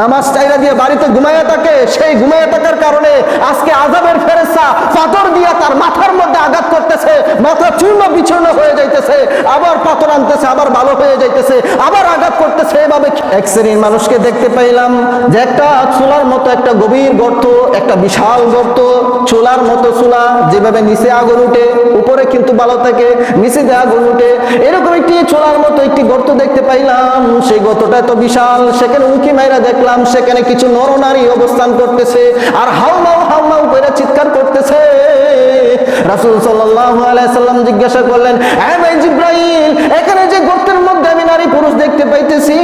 নামাজ চাইরা দিয়ে বাড়িতে ঘুমাইয়া থাকে, সেই ঘুমাইয়া থাকার কারণে আজকে আজাবের ফেরেস্তা পাথর দিয়া তার মাথার মধ্যে আঘাত করতেছে, মাথা চূর্ণ বিচূর্ণ হয়ে যাইতেছে, আবার পাথর আনতেছে, আবার ভালো হয়ে যাইতেছে, আবার আঘাত করতেছে, এভাবে এক শ্রেণির মানুষকে দেখতে পাইলাম যে একটা চুলার মতো একটা গভীর গর্ত, একটা বিশাল গর্ত, চুলার মতো চুলা, যেভাবে নিচে আগুন উঠে, উপরে কিন্তু ভালো থাকে, নিচে আগুন উঠে, এরকম একটি চুলার মতো একটি গর্ত দেখতে পাইলাম, সেই গর্তটা এত বিশাল, সেখানে উঁকি মাইরা দেখলাম সেখানে কিছু নরনারী অবস্থান করতেছে আর হাউমাউ হাউমাউ করে চিৎকার করতেছে। রাসূল সাল্লাম জিজ্ঞাসা করলেন এখানে যে গর্তের মধ্যে আমি নারী পুরুষ দেখতে পাইতেছি,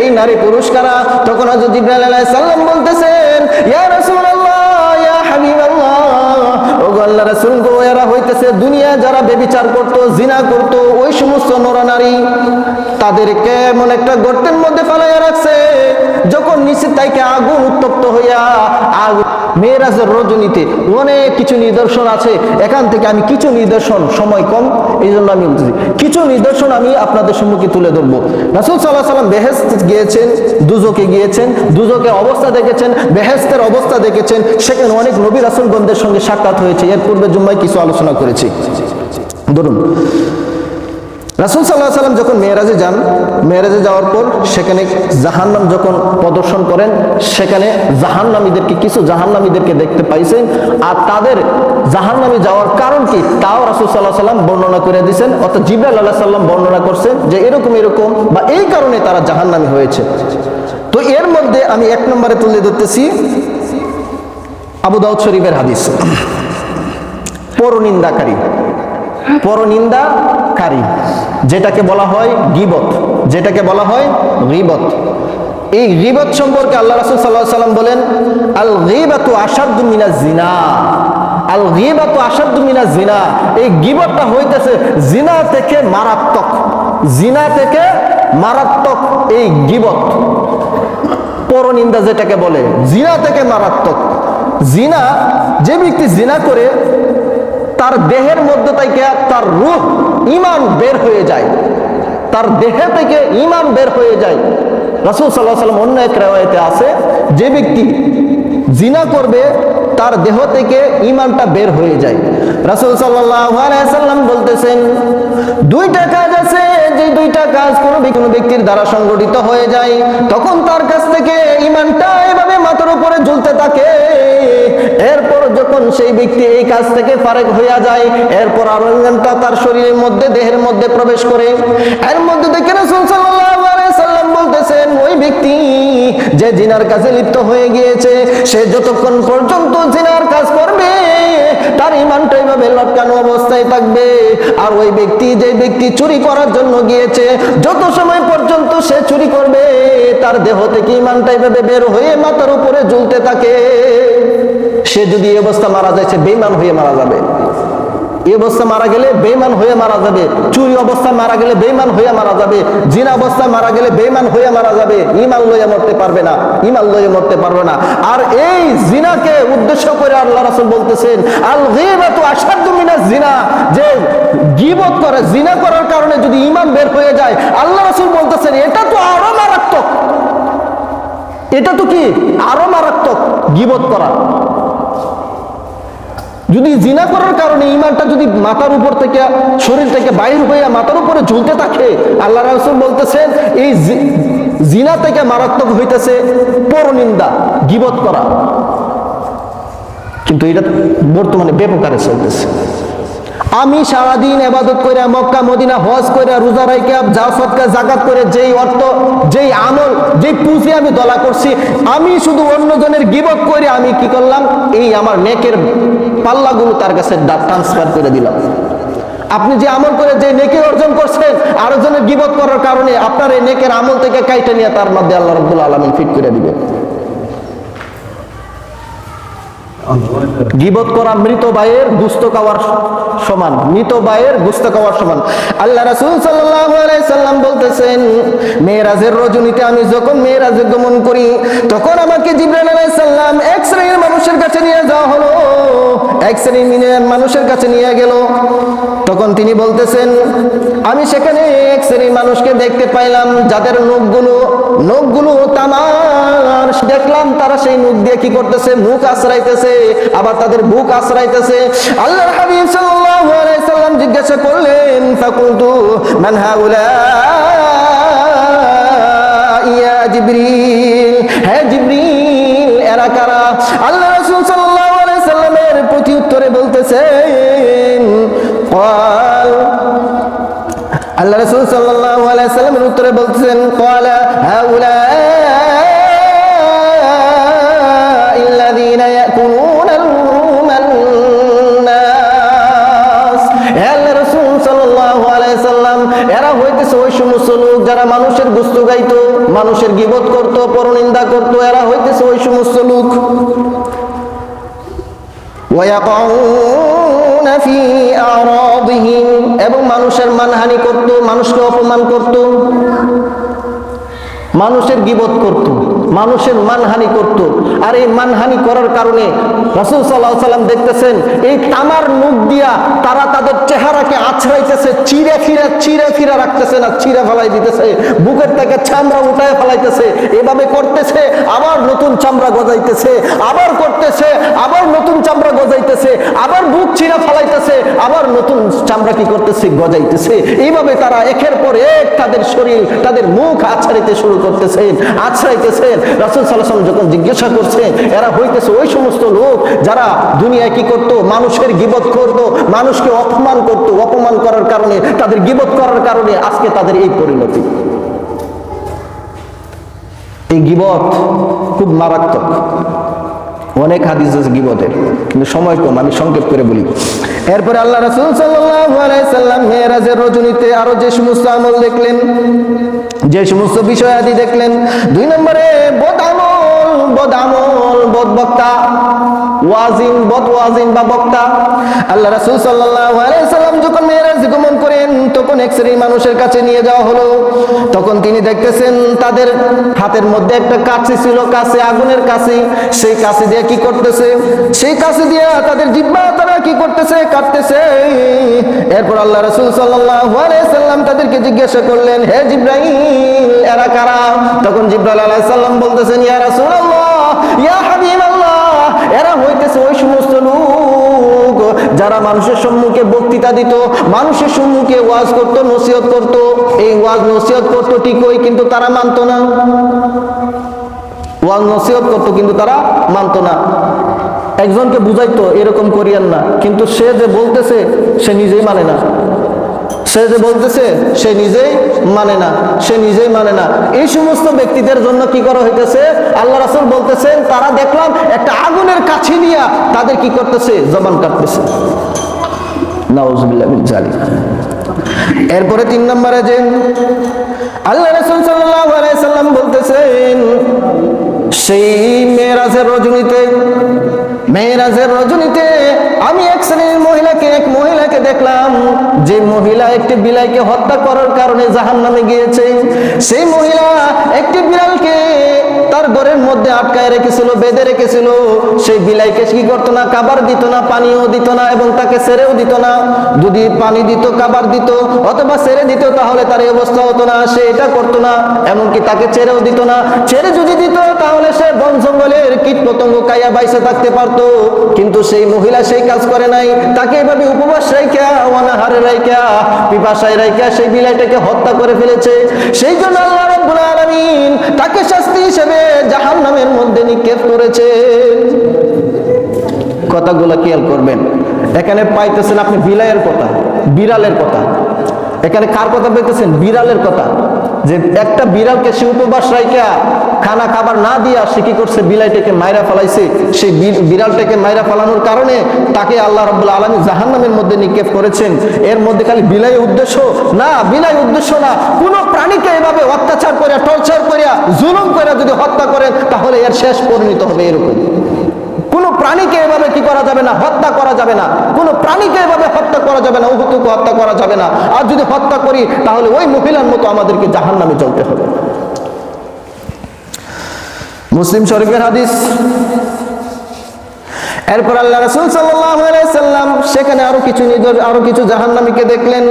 এই নারী পুরুষ কারা? তখন হযরত জিব্রাইল বলতেছেন, ইয়া আল্লাহ রাসূল গো, এরা হইতেছে দুনিয়া যারা বেবিচার করত, জিনা করত, ওই সমস্ত নরনারী তাদেরকে এমন একটা গর্তের মধ্যে ফেলাইয়া রাখছে। যখন নিচে তাইকে আগুন উত্তপ্ত হইয়া আগুন মেয়েরাজের রজনীতে অনেক কিছু নিদর্শন আছে, এখান থেকে আমি কিছু নিদর্শন, সময় কম এই জন্য আমি বলতেছি, কিছু নিদর্শন আমি আপনাদের সম্মুখে তুলে ধরবো। রাসুল সাল্লাহ সাল্লাম বেহেস্ত গিয়েছেন, দুজকে গিয়েছেন দুজকের অবস্থা দেখেছেন বেহেস্তের অবস্থা দেখেছেন, সেখানে অনেক নবী রাসুলগণদের সঙ্গে সাক্ষাৎ হয়েছে, এর পূর্বে জুম্মায় কিছু আলোচনা করেছি। ধরুন রাসুল সাল্লাহ সাল্লাম যখন মেয়েরাজে যান, মেয়েরাজে যাওয়ার পর সেখানে জাহান্নাম যখন প্রদর্শন করেন, সেখানে জাহান্নামীদেরকে, কিছু জাহান্নামীদেরকে দেখতে পাইছেন। আর তাদের জাহান্নামী যাওয়ার কারণ কি, তাও রাসুল সাল্লাহ সাল্লাম বর্ণনা করে দিয়েছেন অর্থাৎ জিব্রাল আল্লাহ সাল্লাম বর্ণনা করছেন যে এরকম এরকম বা এই কারণে তারা জাহান্নামী হয়েছে। তো এর মধ্যে আমি এক নম্বরে তুলে ধরতেছি আবু দাউদ শরীফের হাদিস। পরনিন্দাকারী। পরনিন্দাকারী, যেটাকে বলা হয় গিবত, যেটাকে বলা হয় গিবত। এই গিবত সম্পর্কে আল্লাহ রাসূল আলাইহি সাল্লাম বলেন আল গিবাতু আশাদ্দু মিনাজ জিনা। আল গিবাতু আশাদ্দু মিনাজ জিনা, এই গিবতটা হইতেছে জিনা থেকে মারাত্মক, জিনা থেকে মারাত্মক এই গিবত। পরনিন্দা যেটাকে বলে, জিনা থেকে মারাত্মক। জিনা, যে ব্যক্তি জিনা করে তার দেহের মধ্যে থেকে তার রূহ ইমান বের হয়ে যায়। তার দেহে থেকে ইমান বের হয়ে যায়। রাসুল সাল্লাহ সাল্লাম অন্য এক রেওয়ায়তে আছে, যে ব্যক্তি জিনা করবে, তার দেহ থেকে ইমানটা বের হয়ে যায়। রাসুল সাল্লাম বলতেছেন, দুইটা কাজ আছে, যে দুইটা কাজ কোনো কোনো ব্যক্তির দ্বারা সংগঠিত হয়ে যায়, তখন তার কাছ থেকে ইমানটা এভাবে মাথার উপরে ঝুলতে থাকে। এরপর যখন সেই ব্যক্তি এই কাজ থেকে ফারেক হইয়া যায়, এরপর আরও ইমানটা তার শরীরের মধ্যে, দেহের মধ্যে প্রবেশ করে। এর মধ্যে দেখে সাল্লাম বলতেছেন, ওই ব্যক্তি যে জিনার কাছে লিপ্ত হয়ে গিয়েছে, সে যতক্ষণ পর্যন্ত জিনার কাজ করবে, তার ইমানটা এইভাবে লটকানো অবস্থায় থাকবে। আর ওই ব্যক্তি যে ব্যক্তি চুরি করার জন্য গিয়েছে, যত সময় পর্যন্ত সে চুরি করবে, তার দেহ থেকে ইমানটা এইভাবে বের হয়ে মাথার উপরে ঝুলতে থাকে। সে যদি এই অবস্থা মারা যায়, সে বেইমান হয়ে মারা যাবে। এই অবস্থা মারা গেলে বেইমান হয়ে মারা যাবে। চুরি অবস্থা মারা গেলে বেইমান হয়ে মারা যাবে। জিনা অবস্থা মারা গেলে বেইমান হয়ে মারা যাবে। ইমান লইয়া মরতে পারবে না ইমান লইয়া মরতে পারবে না। আর এই জিনাকে উদ্দেশ্য করে আল্লাহ রাসূল বলতেছেন আল গীবাতু আশাদ্দু মিনাজ জিনা যে গীবত করে, জিনা করার কারণে যদি ইমান বের হয়ে যায়, আল্লাহ রাসূল বলতেছেন, এটা তো আরও মারাত্মক। এটা তো কি? আরও মারাত্মক গীবত করা। যদি জিনা করার কারণে ইমানটা যদি মাথার উপর থেকে, শরীর থেকে বাইর হয়ে মাথার উপরে ঝুলতে থাকে, আল্লাহ রাসুল বলতেছেন, এই জিনা থেকে মারাত্মক হইতেছে পরনিন্দা, গিবত করা। কিন্তু এটা বর্তমানে ব্যাপকারে চলতেছে। আমি সারাদিন এবাদত করে মক্কা, মদিনা, হজ করে রোজা রাইকে যা সৎকা জাকাত করে যেই অর্থ, যেই আমল, যেই পুঁজি আমি দলা করছি, আমি শুধু অন্যজনের গিবত করে আমি কি করলাম? এই আমার নেকের পাল্লাগুলো তার কাছে ট্রান্সফার করে দিলাম আপনি যে আমল করে যে নেকি অর্জন করছেন, আরেকজনের গিবত করার কারণে আপনার এই নেকের আমল থেকে কাইটে নিয়ে তার মধ্যে আল্লাহ রব্দুল আলমিন ফিট করে দিবে। গিবত করা মৃত গুস্ত খাওয়ার সমান, মৃত গুস্ত খাওয়ার সমান। আল্লাহ রাসূল সাল্লাম বলতেছেন মেরাজের রজনীতে আমি যখন মেরাজে গমন করি, তখন আমাকে এক শ্রেণির মানুষের কাছে নিয়ে যাওয়া হলো। এক শ্রেণির মানুষের কাছে নিয়ে গেল। তখন তিনি বলতেছেন, আমি সেখানে এক শ্রেণির মানুষকে দেখতে পাইলাম, যাদের নখগুলো নখগুলো তামাম এই মুখ দিয়ে কি করতেছে? মুখ আশ্রাইতেছে আবার তাদের বুক আশ্রাইতেছে আল্লাহর হাবিব সাল্লাল্লাহু আলাইহি সাল্লাম জিজ্ঞাসা করলেন, ফাকুলতু, মান হাউলা? ইয়া জিবরিল। হ্যাঁ জিবরিল, এরা কারা? আল্লাহ রাসূল সাল্লাল্লাহু আলাইহি সাল্লামের উত্তরে বলতেছেন, ক্বালা হাউলা ইল্লাযীনা ইয়াকুলুনা লুহুমান নাস আল্লাহ রাসূল সাল্লাল্লাহু আলাইহি সাল্লাম এরা হইতেছে ওই সমস্ত লোক যারা মানুষের গুস্তু গাইতো, মানুষের গীবত করত, পরনিন্দা করত, এরা হইতেছে ওই সমস্ত লোক ওয়ায়াকাউনা ফি আরা এবং মানুষের মানহানি করত মানুষকে অপমান করত মানুষের গিবত করত। মানুষের মানহানি করত। আর এই মানহানি করার কারণে রাসূল আলাইহি সাল্লাম দেখতেছেন, এই তামার মুখ দিয়া তারা তাদের চেহারাকে আছড়াইতেছে চিরে ফিরে চিরে ফিরে রাখতেছে না চিরে ফেলাই দিতেছে, বুকের থেকে চামড়া উঠায় ফেলাইতেছে, এভাবে করতেছে, আবার নতুন চামড়া গজাইতেছে, আবার করতেছে, আবার নতুন চামড়া গজাইতেছে, আবার বুক চিরা ফেলাইতেছে, আবার নতুন চামড়া কি করতেছে, গজাইতেছে। এইভাবে তারা একের পর এক তাদের শরীর, তাদের মুখ আছড়াইতে শুরু করতেছেন আছড়াইতেছেন রাসুল সাল্লাম যখন জিজ্ঞাসা করছেন এরা হইতেছে ওই সমস্ত লোক যারা দুনিয়ায় কি করত? মানুষের গিবত করত, মানুষকে অপমান করত। অপমান করার কারণে, তাদের গিবত করার কারণে আজকে তাদের এই পরিণতি। এই গিবত খুব মারাত্মক। অনেক হাদিস আছে গিবতের, কিন্তু সময় কম, আমি সংক্ষেপ করে বলি। এরপরে আল্লাহ রাসূল সাল্লাল্লাহু আলাইহি সাল্লাম মেরাজের রজনীতে আরও যে সমস্ত আমল দেখলেন যে সমস্ত বিষয় আদি দেখলেন দুই নম্বরে বোতামো বদ বদ বক্তা ওয়াজিন বদ ওয়াজিন বা বক্তা। আল্লাহ রাসূল সাল্লাল্লাহু আলাইহি সাল্লাম যখন গমন করেন, তখন এক শ্রেণির মানুষের কাছে নিয়ে যাওয়া হলো। তখন তিনি দেখতেছেন তাদের হাতের মধ্যে একটা কাছে ছিল, কাছে, আগুনের সেই কাছে দিয়ে কি করতেছে? সেই দিয়ে তাদের জিব্বা, তারা কি করতেছে? কাটতেছে এরপর আল্লাহ রাসূল সাল্লাল্লাহু আলাইহি সাল্লাম তাদেরকে জিজ্ঞাসা করলেন, হে জিব্রাইল, এরা কারা? তখন জিব্রাইল আলাইহিস সালাম বলতেছেন, ইয়া রাসূলুল্লাহ ইয়া হাবিবাল্লাহ, এরা হইতেছে ওই সমস্ত লোক যারা মানুষের সম্মুখে বক্তৃতা দিত, মানুষের সম্মুখে ওয়াজ করত, নসিহত করত। এই ওয়াজ নসিহত করত ঠিকই, কিন্তু তারা মানতো না। ওয়াজ নসিহত করতো, কিন্তু তারা মানতো না। একজনকে বুঝাইতো, এরকম করিয়েন না। কিন্তু সে যে বলতেছে, সে নিজেই মানে না। সে যে বলতেছে, সে নিজেই মানে না, সে নিজেই মানে না। এই সমস্ত ব্যক্তিদের জন্য কি করা হইতেছে? আল্লাহ রাসুল বলতেছেন, তারা দেখলাম একটা আগুনের কাছে নিয়ে তাদের কি করতেছে? জবান কাটতেছে। এরপরে তিন নম্বরে যে আল্লাহ রাসূল সাল্লাম বলতেছেন সেই মেয়েরাজের রজনীতে মেয়েরাজের রজনীতে আমি এক শ্রেণির মহিলাকে, এক মহিলাকে দেখলাম। যে মহিলা একটি বিলাইকে হত্যা করার কারণে জাহান নামে গিয়েছে, সেই মহিলা একটি বিড়ালকে তার ঘরের মধ্যে আটকায় রেখেছিল, বেঁধে রেখেছিল। সেই বিলাইকে কি করতো না? কাবার দিত না, পানিও দিত না এবং তাকে সেরেও দিত না। যদি পানি দিত কাবার দিত অথবা সেরে দিত, তাহলে তার এই অবস্থা হতো না। সে এটা করতো না, এমনকি তাকে ছেড়েও দিত না। ছেড়ে যদি দিত, তাহলে সে বন জঙ্গলের কীট পতঙ্গ কাইয়া বাইসে থাকতে পারতো। কিন্তু সেই মহিলা সেই কাজ করে নাই। তাকে এভাবে উপবাস রাইখা, অনাহারে রাইখা, পিপাসায় রাইখা সেই বিলাইটাকে হত্যা করে ফেলেছে। সেই জন্য আল্লাহ রাব্বুল আলামিন তাকে শাস্তি হিসেবে জাহান্নামের মধ্যে নিক্ষেপ করেছে। কথাগুলো খেয়াল করবেন। এখানে পাইতেছেন আপনি বিলায়ের কথা, বিড়ালের কথা। এখানে কার কথা পাইতেছেন বিড়ালের কথা। যে একটা বিড়ালকে সে উপবাস রাইখা খানা খাবার না দিয়া সে কি করছে? বিলাইটাকে মাইরা ফেলাইছে। সেই বিড়ালটাকে মাইরা ফেলানোর কারণে তাকে আল্লাহ রব্বুল আলমী জাহান্নামের মধ্যে নিক্ষেপ করেছেন। এর মধ্যে খালি বিলাই উদ্দেশ্য না, বিলাই উদ্দেশ্য না। কোন প্রাণীকে এভাবে অত্যাচার করিয়া, টর্চার করিয়া, জুলুম করিয়া যদি হত্যা করেন, তাহলে এর শেষ পরিণত হবে এরকম প্রাণীকে এভাবে কি করা যাবে না? হত্যা করা যাবে না। কোনো প্রাণীকে এভাবে হত্যা করা যাবে না উহুতুকে হত্যা করা যাবে না। আর যদি হত্যা করি, তাহলে ওই মহিলার মতো আমাদেরকে জাহান নামে চলতে হবে। মুসলিম শরীফের হাদিস। এরপর আল্লাহ রাসূল সাল্লাম সেখানে আরও কিছু নিদর, আরও কিছু জাহান্নামীকে দেখলেন।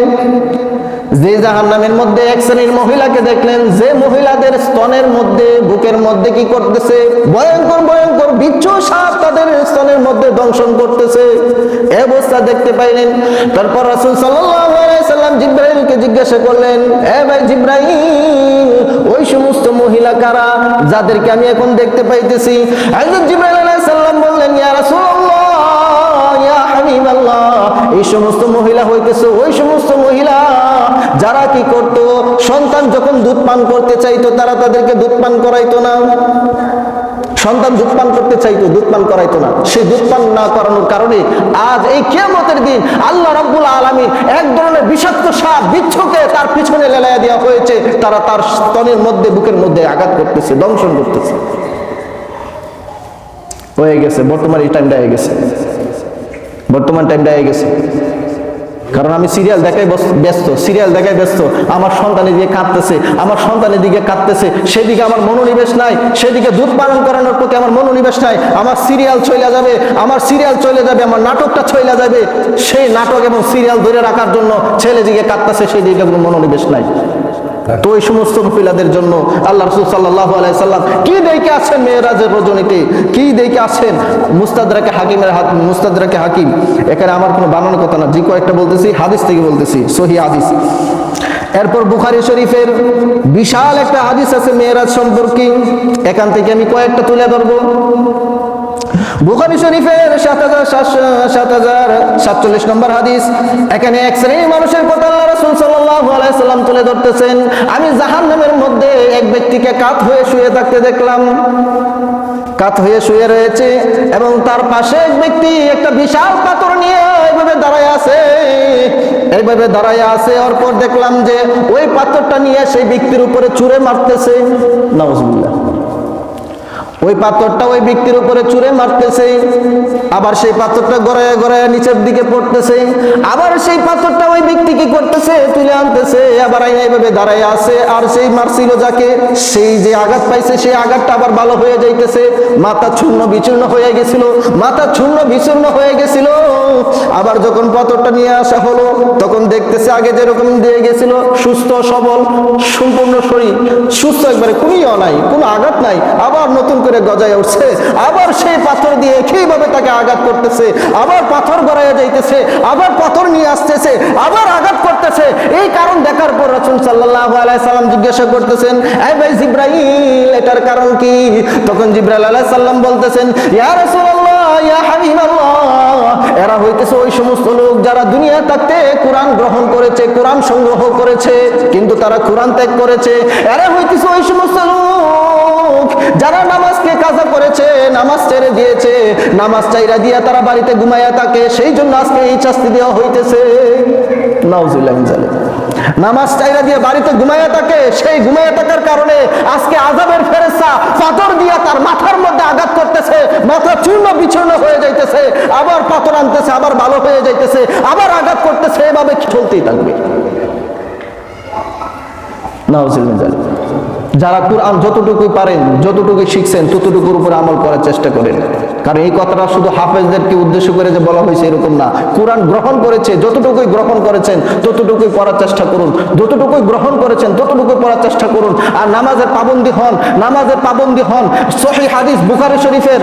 যে জাহান্নামের মধ্যে এক শ্রেণির মহিলাকে দেখলেন, যে মহিলাদের স্তনের মধ্যে, বুকের মধ্যে কি করতেছে? ভয়ঙ্কর ভয়ঙ্কর, বিচ্ছু সাপ তাদের স্তনের মধ্যে দংশন করতেছে। এ অবস্থা দেখতে পাইলেন। তারপর রাসূল সাল্লাম জিব্রাইলকে জিজ্ঞাসা করলেন, এ ভাই জিব্রাইল, ওই সমস্ত মহিলা কারা? যাদেরকে আমি এখন দেখতে পাইতেছি? হযরত জিব্রাইল আলাইহিস সালাম বললেন, ইয়া ইয়া হাবিবাল্লাহ এই সমস্ত মহিলা হইতেছে, ওই সমস্ত মহিলা, যারা কি করত? সন্তান যখন দুধ পান করতে চাইতো, তারা তাদেরকে দুধ পান করাইতো না। সন্তান দুধ পান করতে চাইতো, দুধ পান করাইতো না। সেই দুধ পান না করানোর কারণে আজ এই কিয়ামতের দিন আল্লাহ রাব্বুল আলামিন এক ধরনের বিষাক্ত সাপ বিচ্ছুকে তার পিছনে লেলাইয়া দেওয়া হয়েছে। তারা তার স্তনের মধ্যে, বুকের মধ্যে আঘাত করতেছে, দংশন করতেছে। হয়ে গেছে, বর্তমান এই টাইমটা হয়ে গেছে। বর্তমান টাইমটা হয়ে গেছে। কারণ আমি সিরিয়াল দেখাই ব্যস্ত সিরিয়াল দেখাই ব্যস্ত। আমার সন্তানের দিকে কাঁদতেছে, আমার সন্তানের দিকে কাঁদতেছে। সেদিকে আমার মনোনিবেশ নাই, সেদিকে দুধ পালন করানোর প্রতি আমার মনোনিবেশ নাই। আমার সিরিয়াল চলে যাবে, আমার সিরিয়াল চলে যাবে, আমার নাটকটা চলে যাবে। সেই নাটক এবং সিরিয়াল ধরে রাখার জন্য ছেলে দিকে কাঁদতেছে, সেই দিকে কোনো মনোনিবেশ নাই। তো এই সমস্ত মহিলাদের জন্য আল্লাহ রসুল সাল্লাহ আলাইসাল্লাম কি দেখে আছেন মেয়েরাজের রজনীতে? কি দেখে আছেন? মুস্তাদরাকে হাকিমের হাত মুস্তাদরাকে হাকিম। এখানে আমার কোনো বানানোর কথা না। যে কয়েকটা বলতেছি, হাদিস থেকে বলতেছি, সহি হাদিস। এরপর বুখারি শরীফের বিশাল একটা হাদিস আছে মেয়েরাজ সম্পর্কে। এখান থেকে আমি কয়েকটা তুলে ধরবো। বুখারী শরীফের সাত হাজার সাত হাজার সাতচল্লিশ নম্বর হাদিস। এখানে এক শ্রেণির মানুষের কথা আল্লাহ রাসূল সাল্লাল্লাহু আলাইহি সাল্লাম তুলে ধরতেছেন। আমি জাহান্নামের মধ্যে এক ব্যক্তিকে কাত হয়ে শুয়ে থাকতে দেখলাম। কাত হয়ে শুয়ে রয়েছে এবং তার পাশে এক ব্যক্তি একটা বিশাল পাথর নিয়ে এইভাবে দাঁড়ায় আছে। এইভাবে দাঁড়ায় আছে, অরপর দেখলাম যে ওই পাথরটা নিয়ে সেই ব্যক্তির উপরে চুরে মারতেছে। নাউজুবিল্লাহ। ওই পাথরটা ওই ব্যক্তির উপরে চুরে মারতেছে, আবার সেই পাথরটা গড়ায় গড়ায় নিচের দিকে পড়তেছে, আবার সেই পাথরটা ওই ব্যক্তি কি করতেছে, তুলে আনতেছে, আবার এইভাবে দাঁড়ায় আছে, আর সেই মারছিল যাকে, সেই যে আঘাত পাইছে, সেই আঘাতটা আবার ভালো হয়ে যাইতেছে। মাথা চূর্ণ বিচূর্ণ হয়ে গেছিল, মাথা চূর্ণ বিচূর্ণ হয়ে গেছিল। আবার যখন পাথরটা নিয়ে আসা হলো, তখন দেখতেছে আগে যেরকম দিয়ে গেছিল, সুস্থ, সবল, সম্পূর্ণ শরীর, সুস্থ একবারে কোনই নাই কোনো আঘাত নাই, আবার নতুন করে গজায় উঠছে। আবার সেই পাথর দিয়ে একইভাবে তাকে আঘাত করতেছে। আবার পাথর গড়াইয়া যাইতেছে। আবার পাথর নিয়ে আসতেছে। আবার আঘাত করতেছে। এই কারণ দেখার পর রাসূল সাল্লাল্লাহু আলাইহি সাল্লাম জিজ্ঞাসা করতেছেন এই ভাই জিব্রাইল, এটার কারণ কি? তখন জিব্রাইল আলাইহিস সালাম বলতেছেন, ইয়া রাসূলুল্লাহ এরা হইতেছে ওই সমস্ত লোক যারা দুনিয়া থাকতে কোরআন গ্রহণ করেছে, কোরআন সংগ্রহ করেছে, কিন্তু তারা কোরআন ত্যাগ করেছে এরা হইতেছে ওই সমস্ত লোক যারা নামাজকে কাজা করেছে, নামাজ ছেড়ে দিয়েছে, নামাজ চাইরা দিয়া তারা বাড়িতে ঘুমাইয়া থাকে, সেই জন্য আজকে এই শাস্তি দেওয়া হইতেছে। নামাজ চাইরা দিয়ে বাড়িতে ঘুমাইয়া থাকে, সেই ঘুমাইয়া থাকার কারণে আজকে আজাবের ফেরেস্তা পাথর দিয়া তার মাথার মধ্যে আঘাত করতেছে, মাথা চূর্ণ বিচূর্ণ হয়ে যাইতেছে, আবার পাথর আনতেছে, আবার ভালো হয়ে যাইতেছে, আবার আঘাত করতেছে, এভাবে চলতেই থাকবে। যারা কোরআন যতটুকু পারেন, যতটুকু শিখছেন, ততটুকুর উপর আমল করার চেষ্টা করেন। কারণ এই কথাটা শুধু হাফেজদেরকে উদ্দেশ্য করে যে বলা হয়েছে এরকম না। কোরআন গ্রহণ করেছে, যতটুকুই গ্রহণ করেছেন, ততটুকুই পড়ার চেষ্টা করুন। যতটুকুই গ্রহণ করেছেন, ততটুকুই পড়ার চেষ্টা করুন। আর নামাজের পাবন্দি হন, নামাজের পাবন্দি হন। সহি হাদিস বুখারি শরীফের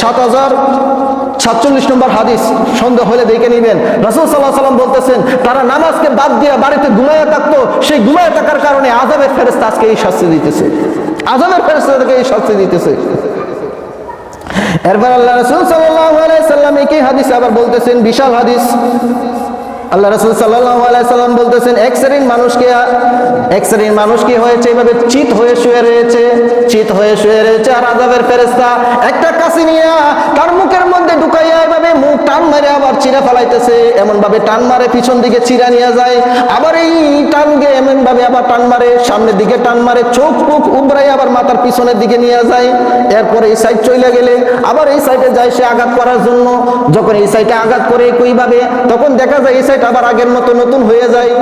সাত হাজার সাতচল্লিশ নম্বর হাদিস, সন্দেহ হলে দেখে নিবেন। রাসুল সাল্লাহ সাল্লাম বলতেছেন, তারা নামাজকে বাদ দিয়ে বাড়িতে ঘুমাইয়া থাকতো, সেই ঘুমাইয়া থাকার কারণে আজাবের ফেরেস্তা আজকে এই শাস্তি দিতেছে। আজাবের ফেরেস্তা তাকে এই শাস্তি দিতেছে। এরপর আল্লাহ রসুল সাল্লাম একই হাদিস আবার বলতেছেন, বিশাল হাদিস। আল্লাহ রসুল সাল্লাহ সাল্লাম বলতেছেন, এক শ্রেণির মানুষকে এক শ্রেণির মানুষ কি হয়েছে? এভাবে চিত হয়ে শুয়ে রয়েছে, চিত হয়ে শুয়ে রয়েছে। আর আজাবের ফেরেস্তা একটা কাশি নিয়ে তার মুখের এভাবে মুখ টান মারে, আবার চিরা ফেলাইতেছে। এমন ভাবে টান মারে, পিছন দিকে চিরা নিয়ে যায়। আবার এই টান গিয়ে এমন ভাবে আবার টান মারে, সামনের দিকে টান মারে, চোখ মুখ উবরাই আবার মাথার পিছনের দিকে নিয়ে যায়। এরপরে এই সাইড চলে গেলে, আবার এই সাইডে যায় সে আঘাত করার জন্য। যখন এই সাইডে আঘাত করে একইভাবে, তখন দেখা যায় এই সাইড আবার আগের মতো নতুন হয়ে যায়।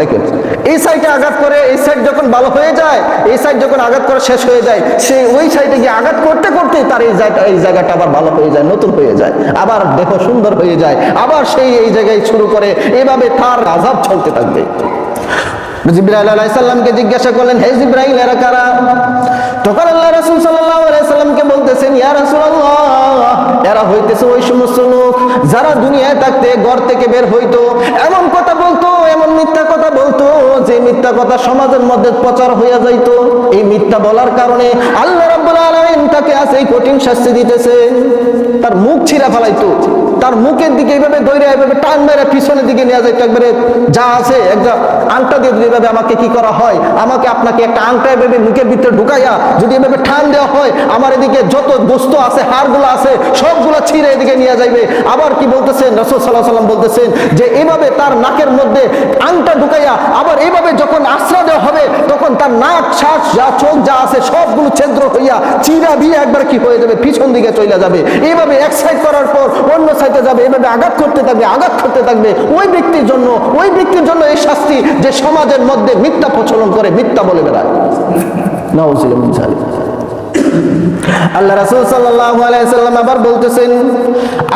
দেখেন। এই সাইডে আঘাত করে, এই সাইড যখন ভালো হয়ে যায়, এই সাইড যখন আঘাত করে শেষ হয়ে যায়, সে ওই সাইডে গিয়ে আঘাত করতে করতে তার এই জায়গা এই জায়গাটা আবার ভালো হয়ে যায়, নতুন হয়ে যায়, আবার দেহ সুন্দর হয়ে যায়, আবার সেই এই জায়গায় শুরু করে, এভাবে তার আজাব চলতে থাকবে। জিব্রাইল আলাইহিস সালামকে জিজ্ঞাসা করলেন, হে জিব্রাইল, এরা কারা? তখন আল্লাহ রাসূল সাল্লাল্লাহু আলাইহি সাল্লামকে বলতেছেন, ইয়া রাসূলুল্লাহ এরা হইতেছে ওই সমস্ত লোক, যারা দুনিয়ায় থাকতে ঘর থেকে বের হইতো, এমন কথা বলতো, এমন মিথ্যা কথা বলতো, যে মিথ্যা কথা সমাজের মধ্যে প্রচার হইয়া যাইতো। এই মিথ্যা বলার কারণে আল্লাহ রাব্বুল আলামিন তাকে আজ এই কঠিন শাস্তি দিতেছে তার মুখ ছিঁড়া ফেলাইতো। তার মুখের দিকে এইভাবে দৈরে এইভাবে টান মেরে পিছনের দিকে নিয়ে যায় একবারে, যা আছে একটা আংটা দিয়ে যদি এভাবে আমাকে কি করা হয়, আমাকে আপনাকে একটা আংটা এভাবে মুখের ভিতরে ঢুকাইয়া যদি এভাবে টান দেওয়া হয়, আমার এদিকে যত বস্তু আছে, হাড়গুলো আছে, সবগুলো ছিঁড়ে এদিকে নিয়ে যাইবে। আবার কি বলতেছেন? রসুল সাল্লাহ সাল্লাম বলতেছেন যে, এভাবে তার নাকের মধ্যে আংটা ঢুকাইয়া আবার এভাবে যখন আশ্রয় দেওয়া হবে তার নাক, শ্বাস, যা চোখ, যা আছে, সবগুলো ছেদ্র হইয়া চিরা দিয়ে একবার কি হয়ে যাবে? পিছন দিকে চলে যাবে। এইভাবে এক সাইড করার পর অন্য সাইডে যাবে, এভাবে আঘাত করতে থাকবে, আঘাত করতে থাকবে। ওই ব্যক্তির জন্য, ওই ব্যক্তির জন্য এই শাস্তি যে সমাজের মধ্যে মিথ্যা প্রচলন করে, মিথ্যা বলে বেড়ায়। না। আল্লাহ রাসূল সাল্লাম আবার বলতেছেন,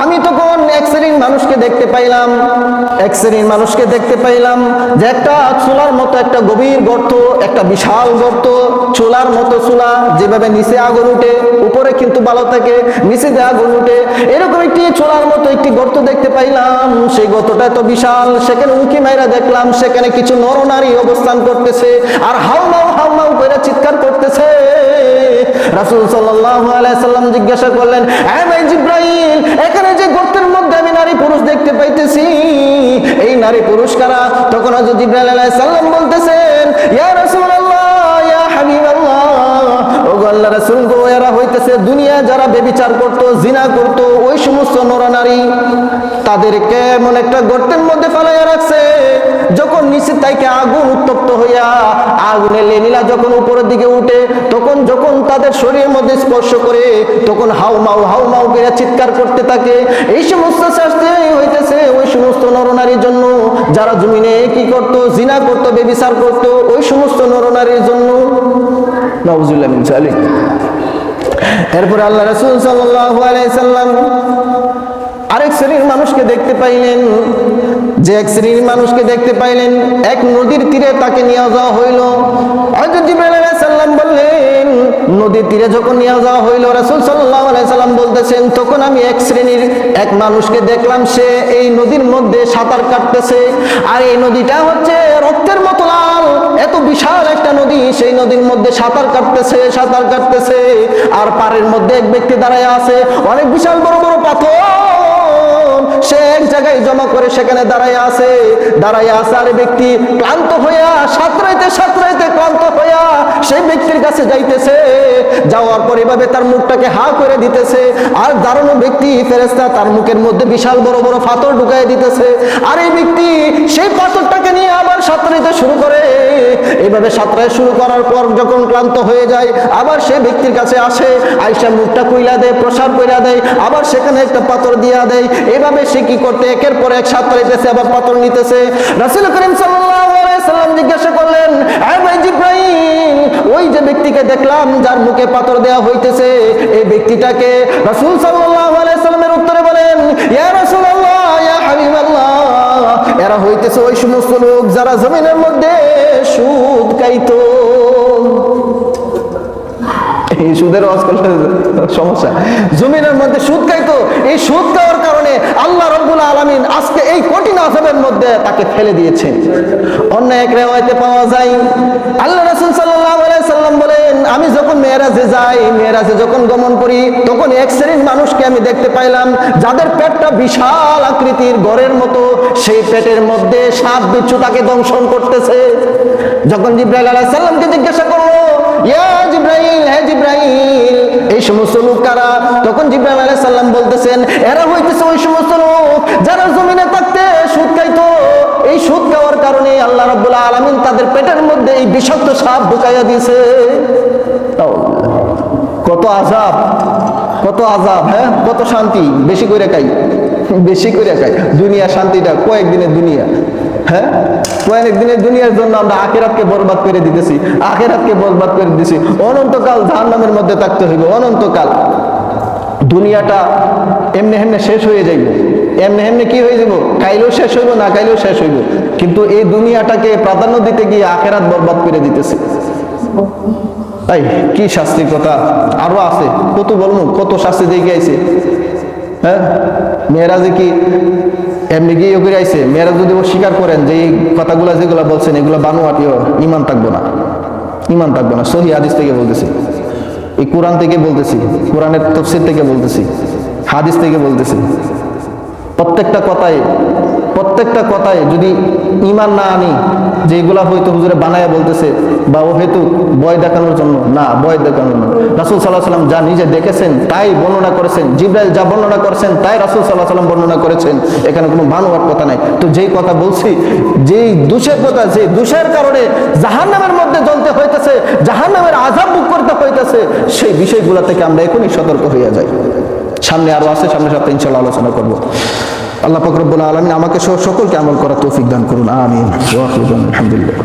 আমি তখন এক শ্রেণির মানুষকে দেখতে পাইলাম, এক শ্রেণির মানুষকে দেখতে পাইলাম যে একটা চুলার মতো একটা গভীর গর্ত, একটা বিশাল গর্ত, চুলার মতো চুলা, যেভাবে নিচে আগুন উঠে, উপরে কিন্তু ভালো থাকে নিচে দিয়ে আগুন উঠে, এরকম একটি চুলার মতো একটি গর্ত দেখতে পাইলাম। সেই গর্তটা এত বিশাল, সেখানে উঁকি মাইরা দেখলাম, সেখানে কিছু নরনারী অবস্থান করতেছে, আর হাউমাউ হাউমাউ করে চিৎকার করতেছে। জিজ্ঞাসা করলেন এখানে যে গর্তের মধ্যে আমি নারী পুরুষ দেখতে পাইতেছি, এই নারী পুরুষ কারা? তখন বলতেছেন, ইয়া গো, এরা হইতেছে দুনিয়া যারা বেবিচার করত, জিনা করত, ওই সমস্ত নরনারী তাদেরকে এমন একটা গর্তের মধ্যে ফেলাইয়া রাখছে নিচে তাইকে আগুন উত্তপ্ত হইয়া আগুনের লেনিলা যখন উপরের দিকে উঠে, তখন যখন তাদের শরীরের মধ্যে স্পর্শ করে, তখন হাউ মাউ হাউ মাউ করে চিৎকার করতে থাকে। এই সমস্ত শাস্তি হইতেছে ওই সমস্ত নরনারীর জন্য। যারা জমিনে কি করত, জিনা করত, বেবিচার করত, ওই সমস্ত নরনারীর জন্য। যালিক। এরপর আল্লাহ রাসূল সাল্লাম আরেক শ্রেণির মানুষকে দেখতে পাইলেন। যে এক শ্রেণির মানুষকে দেখতে পাইলেন, এক নদীর তীরে তাকে নিয়ে যাওয়া হইল। সালাম বললেন, নদীর তীরে যখন নিয়ে যাওয়া হইল, রাসূল সাল্লাম বলতেছেন, তখন আমি এক শ্রেণির এক মানুষকে দেখলাম, সে এই নদীর মধ্যে সাঁতার কাটতেছে। আর এই নদীটা হচ্ছে রক্তের মতো লাল। এত বিশাল একটা নদী, সেই নদীর মধ্যে সাঁতার কাটতেছে সাঁতার কাটতেছে। আর পাড়ের মধ্যে এক ব্যক্তি দাঁড়ায় আছে। অনেক বিশাল বড় বড় পাথর। সে এক জায়গায় জমা করে সেখানে দাঁড়ায় আছে। দাঁড়ায় আছে আর ব্যক্তি ক্লান্ত হইয়া, সাঁতরাইতে সাঁতরাইতে ক্লান্ত হইয়া সেই ব্যক্তির কাছে যাইতেছে। যাওয়ার পর এভাবে তার মুখটাকে হা করে দিতেছে। আর দাঁড়ানো ব্যক্তি ফেরেস্তা তার মুখের মধ্যে বিশাল বড় বড় পাথর ঢুকাই দিতেছে। আর এই ব্যক্তি সেই পাথরটাকে নিয়ে আবার সাঁতরাইতে শুরু করে। এইভাবে সাঁতরাই শুরু করার পর যখন ক্লান্ত হয়ে যায়, আবার সে ব্যক্তির কাছে আসে। আইসা মুখটা কুইলা দেয়, প্রসার কইরা দেয়, আবার সেখানে একটা পাথর দিয়া দেয়। এভাবে সে কি করতে? একের পর এক সাত সাঁতরাইতেছে আবার পাথর নিতেছে। রাসূল করিম সাল্লাম জিজ্ঞাসা করলেন ওই যে ব্যক্তিকে দেখলাম যার মুখে পাথর দেয়া হইতেছে, এই ব্যক্তিটাকে রাসূল সাল্লামের উত্তরে বলেন এরা হইতেছে ওই সমস্ত লোক যারা জমিনের মধ্যে সুদ খাইতো। এই সুদের ওয়াজ করলে সমস্যা। জমিনের মধ্যে সুদ খাইতো এই সুদ খাওয়ার কারণে আল্লাহ রব্বুল আলামিন আজকে এই কঠিন আযাবের মধ্যে তাকে ফেলে দিয়েছেন। অন্য এক রেওয়ায়তে পাওয়া যায়, আল্লাহ রাসূল আলাইহি সাল্লাম বলেন, আমি যখন মেরাজে যাই মেরাজে যখন গমন করি, তখন এক শ্রেণির মানুষকে আমি দেখতে পাইলাম, যাদের পেটটা বিশাল আকৃতির গড়ের মতো, সেই পেটের মধ্যে সাপ বিচ্ছু তাকে দংশন করতেছে। যখন জিব্রাইল আলাইহিস সালামকে জিজ্ঞাসা করল, ইয়া জিব্রাইল। এই সমস্ত লোক কারা? তখন জিব্রাইল আলাইহিস সালাম বলতেছেন, এরা হইতেছে ওই সমস্ত লোক যারা জমিনে থাকতে সুদ খাইতো। এই সুদ খাওয়ার কারণে আল্লাহ রাব্বুল আলামিন তাদের পেটের মধ্যে এই বিষাক্ত সাপ ঢুকাইয়া দিয়েছে। কত আজাব কত আজাব হ্যাঁ? কত শান্তি, বেশি করে খাই। বেশি করে খাই দুনিয়া শান্তিটা কয়েকদিনের দুনিয়া। হ্যাঁ? কয়েক দিনের দুনিয়ার জন্য আমরা আখেরাতকে বরবাদ করে দিতেছি, আখেরাতকে বরবাদ করে দিতেছি। অনন্তকাল জাহান্নামের মধ্যে থাকতে হইবে, অনন্তকাল। দুনিয়াটা এমনি এমনি শেষ হয়ে যাইব। এমনি এমনি কি হয়ে যাব কাইলেও শেষ হইব, না কাইলেও শেষ হইব। কিন্তু এই দুনিয়াটাকে প্রাধান্য দিতে গিয়ে আখেরাত বরবাদ করে দিতেছে। তাই কি শাস্তির কথা? আরও আছে। কত বলব, কত শাস্তি দিয়ে গিয়েছে হ্যাঁ? মেয়েরাজে কি এমনি গিয়ে করে আইসে মেয়েরা যদি স্বীকার করেন যে এই কথাগুলো যেগুলো বলছেন, এগুলো বানুয়াটিও ইমান থাকব না। ইমান থাকব না। সহি হাদিস থেকে বলতেছি। এই কোরআন থেকে বলতেছি। কোরআনের তফসির থেকে বলতেছি। হাদিস থেকে বলতেছি। প্রত্যেকটা কথায় প্রত্যেকটা কথায় যদি ইমান না আনি, যে এগুলা হয়তো হুজুরে বানায় বলতেছে, বা ও হেতু বয় দেখানোর জন্য। না বয় দেখানোর জন্য রাসুল সাল্লাহ সাল্লাম যা নিজে দেখেছেন, তাই বর্ণনা করেছেন। জিব্রাইল যা বর্ণনা করেছেন, তাই রাসুল সাল্লাহ সাল্লাম বর্ণনা করেছেন। এখানে কোনো বানোয়ার কথা নাই। তো যেই কথা বলছি, যেই দুষের কথা যে দুষের কারণে জাহান্নামের মধ্যে জ্বলতে হইতেছে, জাহান্নামের আজাব বুক করতে হইতেছে, সেই বিষয়গুলো থেকে আমরা এখনই সতর্ক হইয়া যাই। সামনে আরও আছে, সামনে সপ্তাহে ইনশাল্লাহ আলোচনা করব। আল্লাহ ফকরবুল্লা আলমিন আমাকে সকলকে আমল করার তৌফিক দান করুন, আমিন। আলহামদুলিল্লাহ।